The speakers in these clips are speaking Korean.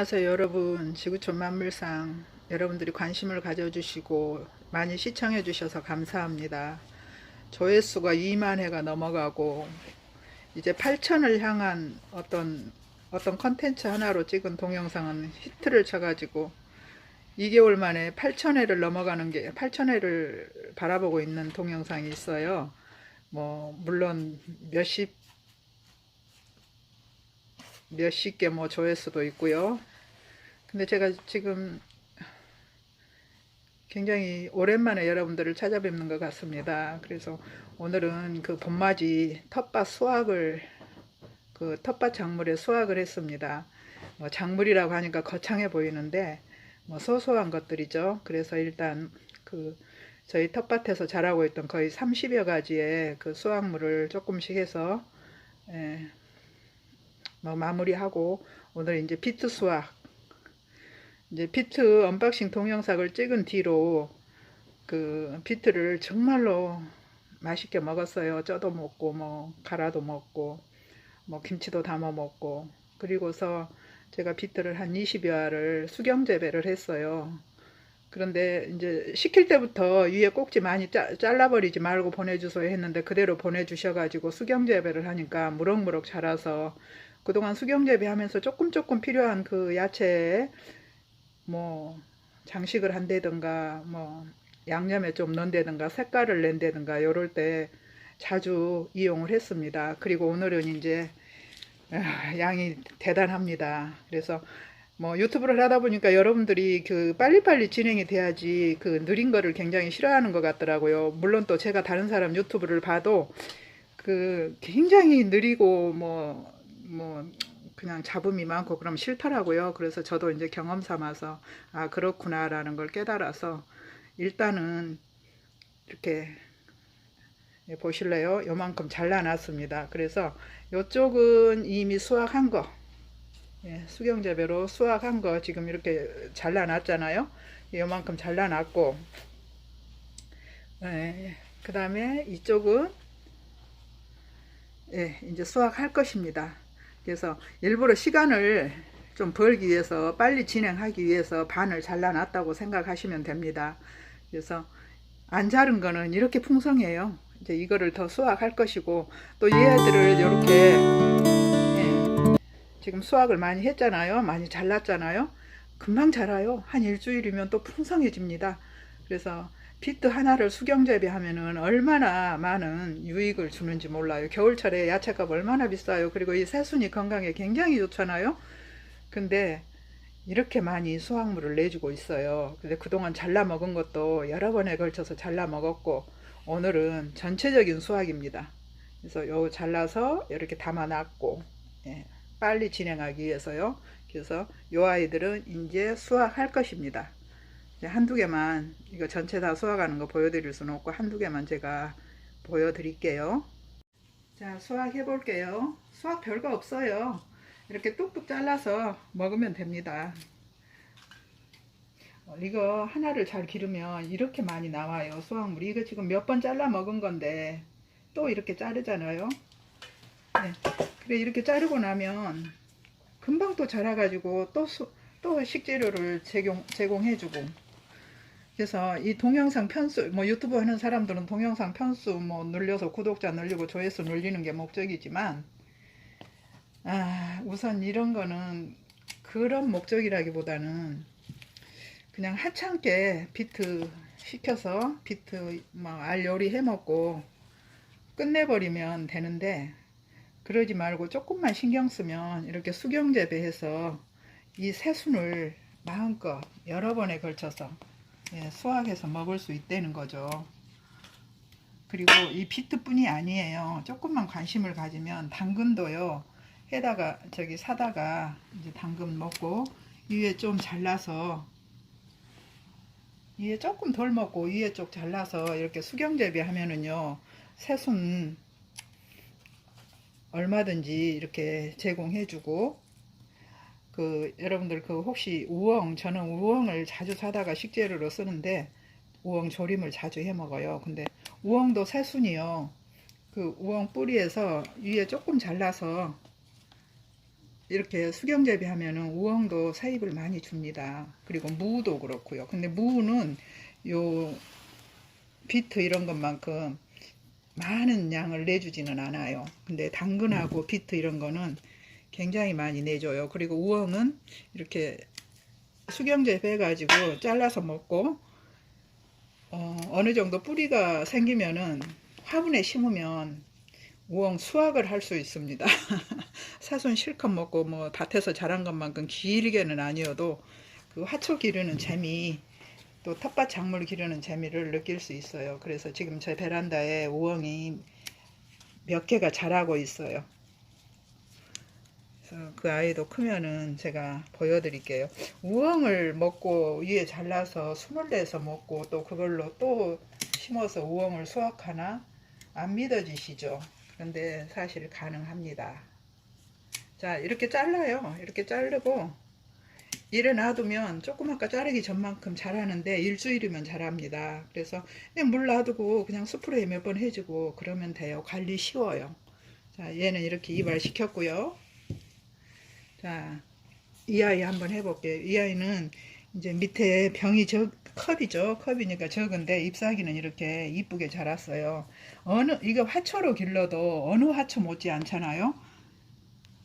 안녕하세요 여러분 지구촌 만물상 여러분들이 관심을 가져주시고 많이 시청해 주셔서 감사합니다 조회수가 2만 회가 넘어가고 이제 8천을 향한 어떤 어떤 컨텐츠 하나로 찍은 동영상은 히트를 쳐가지고 2개월 만에 8천 회를 넘어가는 게 8천 회를 바라보고 있는 동영상이 있어요 뭐 물론 몇십 몇십 개 뭐 조회수도 있고요. 근데 제가 지금 굉장히 오랜만에 여러분들을 찾아뵙는 것 같습니다. 그래서 오늘은 그 봄맞이 텃밭 수확을 그 텃밭 작물에 수확을 했습니다. 뭐 작물이라고 하니까 거창해 보이는데 뭐 소소한 것들이죠. 그래서 일단 그 저희 텃밭에서 자라고 있던 거의 30여 가지의 그 수확물을 조금씩 해서 예, 뭐 마무리하고 오늘 이제 피트 수확 이제 피트 언박싱 동영상을 찍은 뒤로 그 피트를 정말로 맛있게 먹었어요. 쪄도 먹고 뭐 갈아도 먹고 뭐 김치도 담아 먹고 그리고서 제가 비트를 한 20여 알을 수경 재배를 했어요. 그런데 이제 시킬 때부터 위에 꼭지 많이 짜, 잘라버리지 말고 보내주세요 했는데 그대로 보내주셔가지고 수경 재배를 하니까 무럭무럭 자라서 그동안 수경 재배하면서 조금 조금 필요한 그 야채 뭐 장식을 한다든가 뭐 양념에 좀 넣는다든가 색깔을 낸다든가 요럴 때 자주 이용을 했습니다. 그리고 오늘은 이제 아, 양이 대단합니다. 그래서 뭐 유튜브를 하다 보니까 여러분들이 그 빨리빨리 진행이 돼야지 그 느린 거를 굉장히 싫어하는 것 같더라고요. 물론 또 제가 다른 사람 유튜브를 봐도 그 굉장히 느리고 뭐, 뭐, 그냥 잡음이 많고 그럼 싫더라고요. 그래서 저도 이제 경험 삼아서 아, 그렇구나라는 걸 깨달아서 일단은 이렇게 예, 보실래요? 요만큼 잘라놨습니다. 그래서 요쪽은 이미 수확한 거 예, 수경재배로 수확한 거 지금 이렇게 잘라놨잖아요. 요만큼 잘라놨고 예, 그 다음에 이쪽은 예, 이제 수확할 것입니다. 그래서 일부러 시간을 좀 벌기 위해서 빨리 진행하기 위해서 반을 잘라놨다고 생각하시면 됩니다. 그래서 안 자른 거는 이렇게 풍성해요. 이제 이거를 더 수확할 것이고 또 얘들을 이렇게 예, 지금 수확을 많이 했잖아요. 많이 잘랐잖아요. 금방 자라요. 한 일주일이면 또 풍성해집니다. 그래서 비트 하나를 수경 재배하면은 얼마나 많은 유익을 주는지 몰라요. 겨울철에 야채값 얼마나 비싸요. 그리고 이 새순이 건강에 굉장히 좋잖아요. 근데 이렇게 많이 수확물을 내주고 있어요. 근데 그동안 잘라 먹은 것도 여러 번에 걸쳐서 잘라 먹었고 오늘은 전체적인 수확입니다. 그래서 요 잘라서 이렇게 담아놨고 예, 빨리 진행하기 위해서요. 그래서 요 아이들은 이제 수확할 것입니다. 한두 개만 이거 전체 다 수확하는 거 보여드릴 수는 없고 한두 개만 제가 보여드릴게요. 자 수확해 볼게요. 수확 별거 없어요. 이렇게 뚝뚝 잘라서 먹으면 됩니다. 어, 이거 하나를 잘 기르면 이렇게 많이 나와요. 수확물이. 이거 지금 몇 번 잘라 먹은 건데 또 이렇게 자르잖아요. 네. 그래 이렇게 자르고 나면 금방 또 자라가지고 또, 수, 또 식재료를 제공, 제공해주고 그래서 이 동영상 편수 뭐 유튜브 하는 사람들은 동영상 편수 뭐 늘려서 구독자 늘리고 조회수 늘리는 게 목적이지만 아 우선 이런 거는 그런 목적이라기보다는 그냥 하찮게 비트 시켜서 비트 뭐알 요리 해 먹고 끝내버리면 되는데 그러지 말고 조금만 신경 쓰면 이렇게 수경 재배해서 이 새순을 마음껏 여러 번에 걸쳐서 예, 수확해서 먹을 수 있다는 거죠. 그리고 이 비트뿐이 아니에요. 조금만 관심을 가지면 당근도요. 해다가 저기 사다가 이제 당근 먹고 위에 좀 잘라서 위에 조금 덜 먹고 위에 쪽 잘라서 이렇게 수경 재배 하면은요. 새순 얼마든지 이렇게 제공해주고 그 여러분들 그 혹시 우엉 저는 우엉을 자주 사다가 식재료로 쓰는데 우엉 조림을 자주 해 먹어요. 근데 우엉도 새순이요. 그 우엉 뿌리에서 위에 조금 잘라서 이렇게 수경재배 하면은 우엉도 사입을 많이 줍니다. 그리고 무도 그렇고요. 근데 무는 요 비트 이런 것만큼 많은 양을 내주지는 않아요. 근데 당근하고 비트 이런 거는 굉장히 많이 내줘요. 그리고 우엉은 이렇게 수경재배 해가지고 잘라서 먹고 어, 어느 정도 뿌리가 생기면은 화분에 심으면 우엉 수확을 할 수 있습니다. 사순 실컷 먹고 뭐 밭에서 자란 것만큼 길게는 아니어도 그 화초 기르는 재미 또 텃밭 작물 기르는 재미를 느낄 수 있어요. 그래서 지금 제 베란다에 우엉이 몇 개가 자라고 있어요. 그 아이도 크면은 제가 보여드릴게요. 우엉을 먹고 위에 잘라서 순을 내서 먹고 또 그걸로 또 심어서 우엉을 수확하나 안 믿어지시죠? 그런데 사실 가능합니다. 자 이렇게 잘라요. 이렇게 자르고 이래 놔두면 조금 아까 자르기 전만큼 자라는데 일주일이면 자랍니다. 그래서 그냥 물 놔두고 그냥 스프레이 몇 번 해주고 그러면 돼요. 관리 쉬워요. 자 얘는 이렇게 이발시켰고요. 자, 이 아이 한번 해볼게요. 이 아이는 이제 밑에 병이 적, 컵이죠. 컵이니까 적은데 잎사귀는 이렇게 이쁘게 자랐어요. 어느, 이거 화초로 길러도 어느 화초 못지 않잖아요.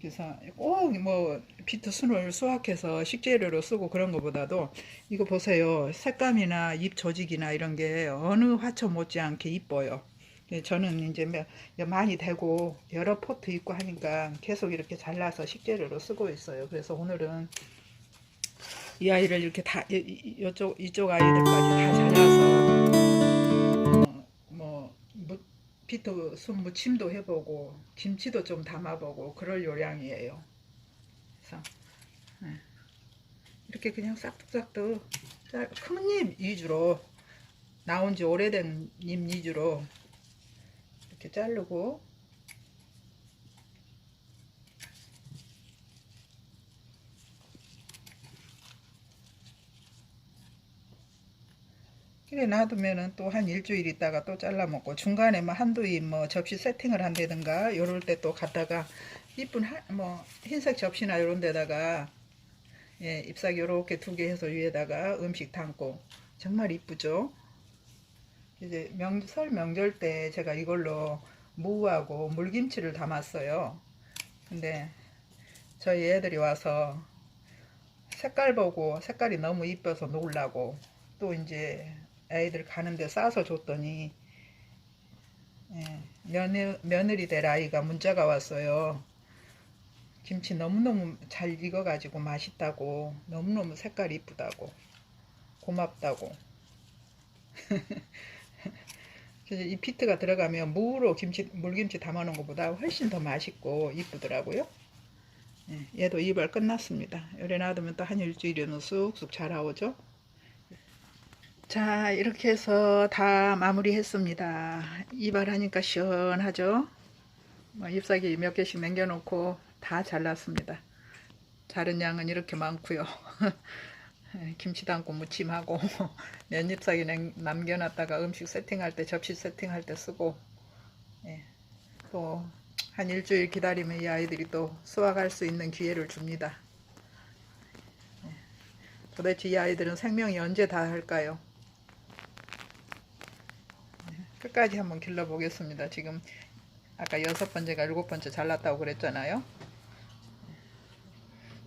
그래서 꼭 뭐 비트 순을 수확해서 식재료로 쓰고 그런 것보다도 이거 보세요. 색감이나 잎 조직이나 이런 게 어느 화초 못지않게 이뻐요. 예, 저는 이제 몇- 많이 되고 여러 포트 있고 하니까 계속 이렇게 잘라서 식재료로 쓰고 있어요. 그래서 오늘은 이 아이를 이렇게 다 이쪽 이쪽 아이들까지 다 잘라서 어, 뭐 무- 비트 순 무침도 해보고 김치도 좀 담아보고 그럴 요량이에요. 그래서 예. 이렇게 그냥 싹둑싹둑 짤- 큰잎 위주로 나온 지 오래된 잎 위주로 이렇게 자르고 그래 놔두면은 또 한 일주일 있다가 또 잘라 먹고 중간에 뭐 한두 입뭐 접시 세팅을 한다든가 요럴 때또 갖다가 이쁜 하, 뭐 흰색 접시나 요런 데다가 예, 잎사귀 요렇게 두 개 해서 위에다가 음식 담고 정말 이쁘죠? 이제 명, 설 명절 때 제가 이걸로 무하고 물김치를 담았어요. 근데 저희 애들이 와서 색깔 보고 색깔이 너무 이뻐서 놀라고 또 이제 애들 가는데 싸서 줬더니 예, 며느, 며느리 될 아이가 문자가 왔어요. 김치 너무너무 잘 익어가지고 맛있다고 너무너무 색깔이 이쁘다고 고맙다고 그래서 이 피트가 들어가면 무로 김치 물김치 담아놓은 것보다 훨씬 더 맛있고 이쁘더라고요. 예, 얘도 이발 끝났습니다. 요래 놔두면 또 한 일주일이면 쑥쑥 자라오죠. 자 이렇게 해서 다 마무리했습니다. 이발하니까 시원하죠. 뭐 잎사귀 몇 개씩 남겨놓고 다 잘랐습니다. 자른 양은 이렇게 많고요. 예, 김치 담고 무침하고 면잎사귀 냉- 남겨놨다가 음식 세팅할 때 접시 세팅할 때 쓰고 예, 또한 일주일 기다리면 이 아이들이 또 수확할 수 있는 기회를 줍니다. 예, 도대체 이 아이들은 생명이 언제 다 할까요? 예, 끝까지 한번 길러보겠습니다. 지금 아까 여섯 번째가 일곱 번째 잘랐다고 그랬잖아요.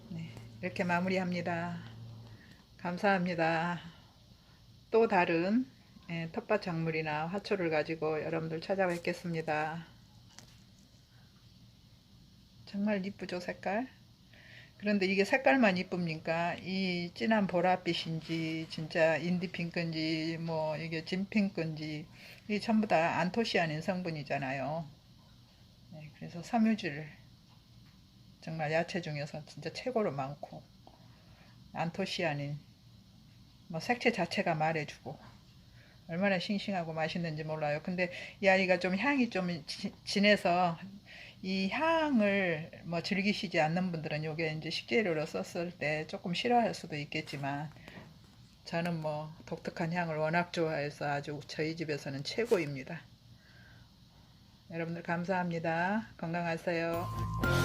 네, 이렇게 마무리합니다. 감사합니다. 또 다른 예, 텃밭 작물이나 화초를 가지고 여러분들 찾아뵙겠습니다. 정말 이쁘죠 색깔? 그런데 이게 색깔만 이쁩니까? 이 진한 보랏빛인지 진짜 인디핑크인지 뭐 이게 진핑크인지 이 전부 다 안토시아닌 성분이잖아요. 네, 그래서 섬유질 정말 야채 중에서 진짜 최고로 많고 안토시아닌 뭐 색채 자체가 말해주고 얼마나 싱싱하고 맛있는지 몰라요. 근데 이 아이가 좀 향이 좀 지- 진해서 이 향을 뭐 즐기시지 않는 분들은 요게 이제 식재료로 썼을 때 조금 싫어할 수도 있겠지만 저는 뭐 독특한 향을 워낙 좋아해서 아주 저희 집에서는 최고입니다. 여러분들 감사합니다. 건강하세요.